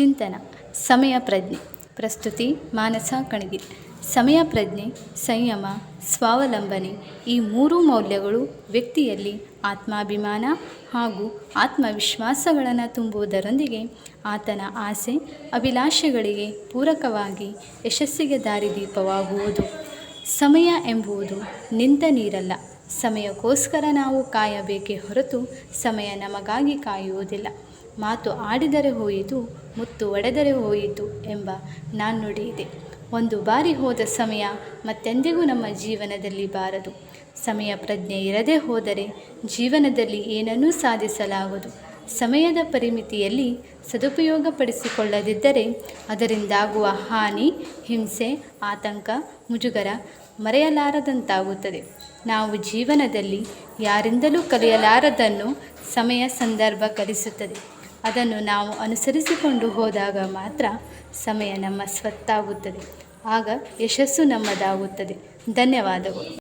ಚಿಂತನ, ಸಮಯ ಪ್ರಜ್ಞೆ, ಪ್ರಸ್ತುತಿ, ಮಾನಸ ಕಣಗಿ ಸಮಯ ಪ್ರಜ್ಞೆ, ಸಂಯಮ, ಸ್ವಾವಲಂಬನೆ ಈ ಮೂರೂ ಮೌಲ್ಯಗಳು ವ್ಯಕ್ತಿಯಲ್ಲಿ ಆತ್ಮಾಭಿಮಾನ ಹಾಗೂ ಆತ್ಮವಿಶ್ವಾಸಗಳನ್ನು ತುಂಬುವುದರೊಂದಿಗೆ ಆತನ ಆಸೆ, ಅಭಿಲಾಷೆಗಳಿಗೆ ಪೂರಕವಾಗಿ ಯಶಸ್ಸಿಗೆ ದಾರಿದೀಪವಾಗುವುದು. ಸಮಯ ಎಂಬುವುದು ನಿಂತ ನೀರಲ್ಲ, ಸಮಯಕ್ಕೋಸ್ಕರ ನಾವು ಕಾಯಬೇಕೇ ಹೊರತು ಸಮಯ ನಮಗಾಗಿ ಕಾಯುವುದಿಲ್ಲ. ಮಾತು ಆಡಿದರೆ ಹೋಯಿತು, ಮುತ್ತು ಒಡೆದರೆ ಹೋಯಿತು ಎಂಬ ನಾಣ್ಣುಡಿ ಇದೆ. ಒಂದು ಬಾರಿ ಹೋದ ಸಮಯ ಮತ್ತೆಂದಿಗೂ ನಮ್ಮ ಜೀವನದಲ್ಲಿ ಬಾರದು. ಸಮಯ ಪ್ರಜ್ಞೆ ಇರದೆ ಹೋದರೆ ಜೀವನದಲ್ಲಿ ಏನನ್ನೂ ಸಾಧಿಸಲಾಗದು. ಸಮಯದ ಪರಿಮಿತಿಯಲ್ಲಿ ಸದುಪಯೋಗಪಡಿಸಿಕೊಳ್ಳದಿದ್ದರೆ ಅದರಿಂದಾಗುವ ಹಾನಿ, ಹಿಂಸೆ, ಆತಂಕ, ಮುಜುಗರ ಮರೆಯಲಾರದಂತಾಗುತ್ತದೆ. ನಾವು ಜೀವನದಲ್ಲಿ ಯಾರಿಂದಲೂ ಕಲಿಯಲಾರದನ್ನು ಸಮಯ ಸಂದರ್ಭ ಕಲಿಸುತ್ತದೆ. ಅದನ್ನು ನಾವು ಅನುಸರಿಸಿಕೊಂಡು ಹೋದಾಗ ಮಾತ್ರ ಸಮಯ ನಮ್ಮ ಸ್ವತ್ತಾಗುತ್ತದೆ. ಆಗ ಯಶಸ್ಸು ನಮ್ಮದಾಗುತ್ತದೆ. ಧನ್ಯವಾದಗಳು.